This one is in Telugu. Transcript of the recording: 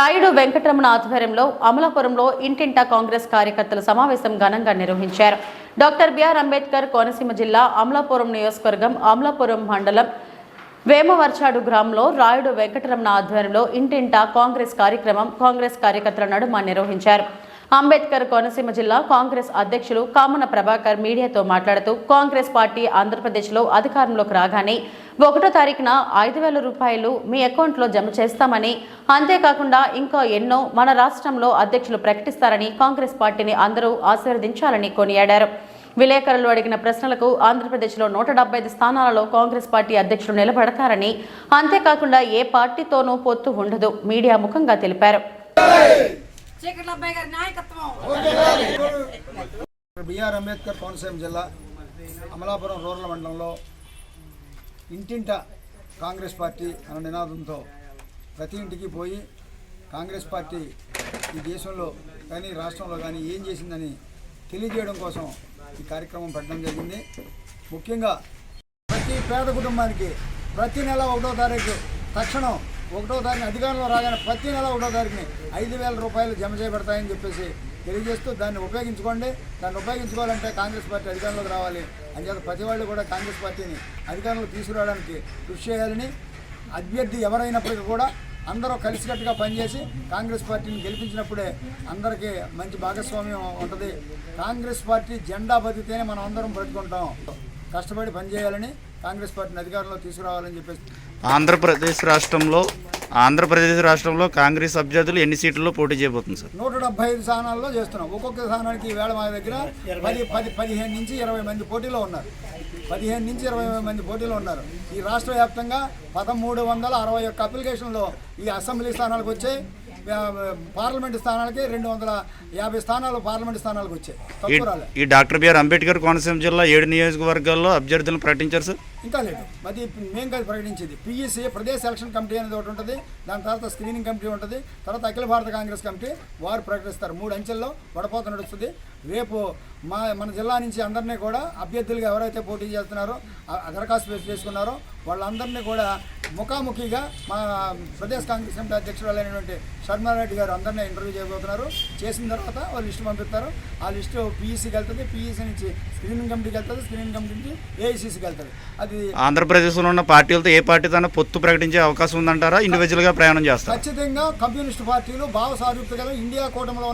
రాయుడు వెంకటరమణ ఆధ్వర్యంలో అమలాపురంలో ఇంటింటా కాంగ్రెస్ కార్యకర్తల సమావేశం ఘనంగా నిర్వహించారు. డాక్టర్ బిఆర్ అంబేద్కర్ కోనసీమ జిల్లా అమలాపురం నియోజకవర్గం అమలాపురం మండలం వేమవర్చాడు గ్రామంలో రాయుడు వెంకటరమణ ఆధ్వర్యంలో ఇంటింటా కాంగ్రెస్ కార్యక్రమం కాంగ్రెస్ కార్యకర్తల నడుమ నిర్వహించారు. అంబేద్కర్ కోనసీమ జిల్లా కాంగ్రెస్ అధ్యక్షులు కామన ప్రభాకర్ మీడియాతో మాట్లాడుతూ కాంగ్రెస్ పార్టీ ఆంధ్రప్రదేశ్లో అధికారంలోకి రాగానే ఒకటో తారీఖున ఐదు వేల రూపాయలు మీ అకౌంట్లో జమ చేస్తామని అంతేకాకుండా ఇంకా ఎన్నో మన రాష్ట్రంలో అధ్యక్షులు ప్రకటిస్తారని కాంగ్రెస్ పార్టీని అందరూ ఆశీర్వదించాలని కొనియాడారు. విలేకరులు అడిగిన ప్రశ్నలకు ఆంధ్రప్రదేశ్లో నూట డెబ్బై ఐదు స్థానాలలో కాంగ్రెస్ పార్టీ అధ్యక్షులు నిలబడతారని అంతేకాకుండా ఏ పార్టీతోనూ పొత్తు ఉండదు మీడియా ముఖంగా తెలిపారు. చీకట్ల అబ్బాయి గారి నాయకత్వం. బిఆర్ అంబేద్కర్ కోనసీమ జిల్లా అమలాపురం రూరల్ మండలంలో ఇంటింట కాంగ్రెస్ పార్టీ అన్న నినాదంతో ప్రతి ఇంటికి పోయి కాంగ్రెస్ పార్టీ ఈ దేశంలో కానీ రాష్ట్రంలో కానీ ఏం చేసిందని తెలియజేయడం కోసం ఈ కార్యక్రమం పెట్టడం జరిగింది. ముఖ్యంగా ప్రతి పేద కుటుంబానికి ప్రతి నెల ఒకటో తారీఖు తక్షణం ఒకటో తారీఖు అధికారంలో రాగానే ప్రతి నెల ఒకటో తారీఖుని ఐదు వేల రూపాయలు జమ చేయబడతాయని చెప్పేసి తెలియజేస్తూ దాన్ని ఉపయోగించుకోండి. దాన్ని ఉపయోగించుకోవాలంటే కాంగ్రెస్ పార్టీ అధికారంలోకి రావాలి. అంచేత ప్రతి వాళ్ళు కూడా కాంగ్రెస్ పార్టీని అధికారంలో తీసుకురావడానికి కృషి చేయాలని అభ్యర్థి ఎవరైనప్పటికీ కూడా అందరూ కలిసికట్టుగా పనిచేసి కాంగ్రెస్ పార్టీని గెలిపించినప్పుడే అందరికీ మంచి భాగస్వామ్యం ఉంటుంది. కాంగ్రెస్ పార్టీ జెండా బతికితేనే మనం అందరం బ్రతుకుంటాం. కష్టపడి పనిచేయాలని కాంగ్రెస్ పార్టీని అధికారంలో తీసుకురావాలని చెప్పేసి ఆంధ్రప్రదేశ్ రాష్ట్రంలో ఆంధ్రప్రదేశ్ రాష్ట్రంలో కాంగ్రెస్ అభ్యర్థులు ఎన్ని సీట్లలో పోటీ చేయబోతుంది సార్? నూట డెబ్బై ఐదు స్థానాల్లో చేస్తున్నాం. ఒక్కొక్క స్థానానికి వేళ మా దగ్గర పది పది పదిహేను నుంచి ఇరవై మంది పోటీలో ఉన్నారు. పదిహేను నుంచి ఇరవై మంది పోటీలో ఉన్నారు. ఈ రాష్ట్ర వ్యాప్తంగా పదమూడు వందల అరవై ఒక్క అప్లికేషన్లో ఈ అసెంబ్లీ స్థానాలకు వచ్చాయి. పార్లమెంట్ స్థానాలకి రెండు వందల యాభై స్థానాలు పార్లమెంట్ స్థానాలకు వచ్చాయి. ఈ తక్కువ రాలే. ఈ డాక్టర్ బిఆర్ అంబేద్కర్ కోనసీమ జిల్లా ఏడు నియోజకవర్గాల్లో అభ్యర్థులను ప్రకటించారు సార్? ఇంకా లేదు. అది మేము కాదు ప్రకటించేది. పిఈసి ప్రదేశ్ ఎలక్షన్ కమిటీ అనేది ఒకటి ఉంటుంది. దాని తర్వాత స్క్రీనింగ్ కమిటీ ఉంటుంది. తర్వాత అఖిల భారత కాంగ్రెస్ కమిటీ వారు ప్రకటిస్తారు. మూడు అంచెల్లో వడపోత నడుస్తుంది. రేపు మా మన జిల్లా నుంచి అందరినీ కూడా అభ్యర్థులుగా ఎవరైతే పోటీ చేస్తున్నారో దరఖాస్తు చేసి- చేసుకున్నారో వాళ్ళందరినీ కూడా ముఖాముఖిగా మా ప్రదేశ్ కాంగ్రెస్ కమిటీ అధ్యక్షురాలైనటువంటి శర్మారెడ్డి గారు అందరినీ ఇంటర్వ్యూ చేయబోతున్నారు. చేసిన తర్వాత వాళ్ళు లిస్టు పంపిస్తారు. ఆ లిస్టు పీఈసీకి వెళ్తుంది. పీఈసీ నుంచి స్క్రీనింగ్ కమిటీకి వెళ్తుంది. స్క్రీనింగ్ కమిటీ నుంచి ఏఐసీసీకి వెళ్తుంది. అది ఆంధ్రప్రదేశ్లో ఉన్న పార్టీలతో ఏ పార్టీతో పొత్తు ప్రకటించే అవకాశం ఉందంటారా? ఇండివిజువల్గా ప్రయాణం చేస్తారు? ఖచ్చితంగా కమ్యూనిస్ట్ పార్టీలు భావ సారూప్యత ఇండియా కూటమిలో